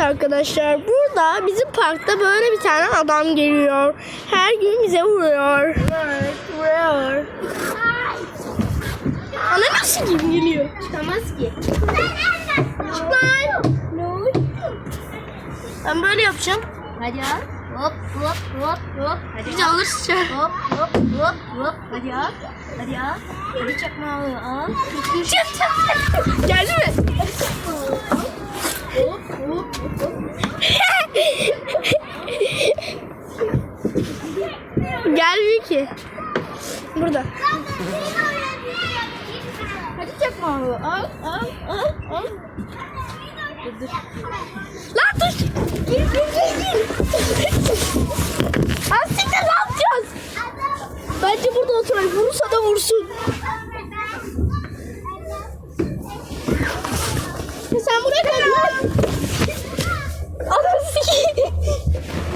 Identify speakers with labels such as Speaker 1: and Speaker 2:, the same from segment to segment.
Speaker 1: arkadaşlar burada bizim parkta böyle bir tane adam geliyor. Her gün bize vuruyor. Evet, vuruyor. Ana nasıl kim geliyor?
Speaker 2: Çıkamaz ki.
Speaker 1: Çık lan. Ben böyle yapacağım.
Speaker 2: Hadi ya. Hop hop hop hop. Hadi
Speaker 1: Bizi alırsın.
Speaker 2: Hop hop hop hop. Hadi ya. Hadi ya. Hadi çakma al.
Speaker 1: Çık çık. Geldi mi?
Speaker 2: Hop hop hop.
Speaker 1: Gelmiyor ki. Burada.
Speaker 2: Hadi çakma al. Al al al al. Dur dur.
Speaker 1: Lan dur. Gir gir gir gir. Aslında ne yapacağız? Bence burada oturalım. Vurursa da vursun. Sen buraya kal lan. Anasını sikeyim.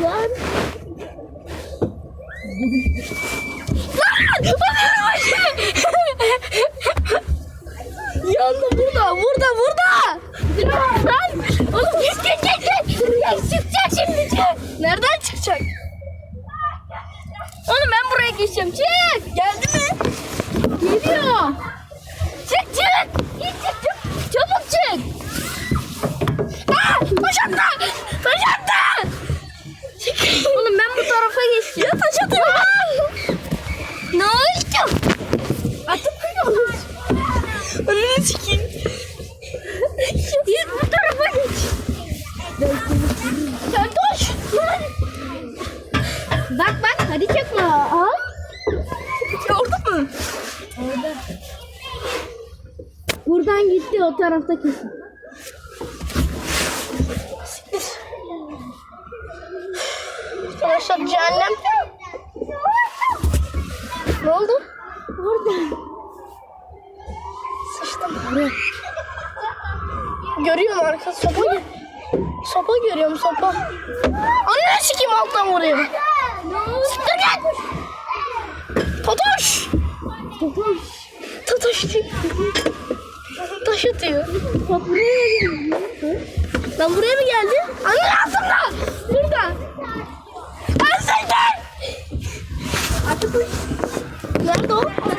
Speaker 1: Lan. Lan! Yandı burada, burada, burada. Lan! Oğlum git git git git. Çıkacak şimdi çık. Nereden çıkacak? Oğlum ben buraya geçeceğim. Çık. Geldi mi? Geliyor. Çık çık. Git çık çık. Çabuk çık. Aa! Taş attı. Taş attı. Çık. Oğlum ben bu tarafa geçeceğim. Ya taş atıyor. ne oldu? Atıp kırıyoruz. Önünü sikeyim. Git bu tarafa geç. Sen koş.
Speaker 2: Bak bak hadi çakma al.
Speaker 1: Gördün mü?
Speaker 2: Orada. Buradan gitti o tarafta kesin.
Speaker 1: Arkadaşlar cehennem. Ne oldu?
Speaker 2: Orada.
Speaker 1: Sıçtım. Görüyorum arka sopa Sopa görüyorum sopa. Anne sikeyim alttan vuruyor. Siktir git. Totoş.
Speaker 2: Topuş.
Speaker 1: Totoş diyor. Taş atıyor.
Speaker 2: Buraya.
Speaker 1: Lan buraya mı geldi? Anne. Burada. Dán tốt